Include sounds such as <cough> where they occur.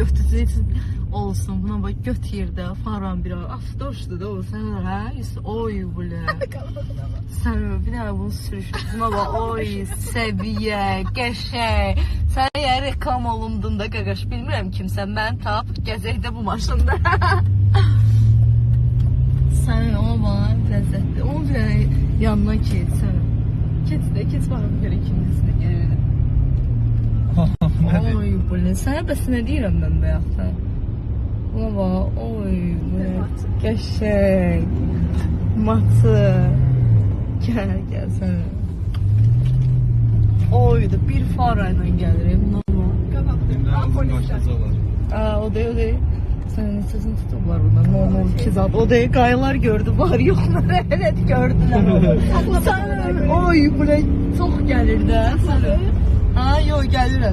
herkesin gö- götüsü için olsun. Buna bak göt yerde faran bir afdoşdu da o ha işte oy bile. Sen bir daha bunu sürüş. Buna bak oy seviye qəşəng. Sən ya reklam olundun da qaqaş bilmirəm kimsən. Mən tap gəzəkdə bu maşında. Sən ona bak ləzzətli. Onu bir dənə yanına keç sən. Keç də keç bakalım bir ikincisi də gəlir. Ne? Sana bəs nə deyirəm mən bayaqdan? Buna bax, oy? Qəşəng. Matı. Gəl, gəl sən. Oy da bir fara ilə gəlirim. Aa, o değil o değil. Senin sesini tutuyorlar burada. Normal iki zat. O değil kayılar gördü. Var yoklar <laughs> evet gördüler. <laughs> Sen oy bu ne çok gelir de. Ha yok gelir hele.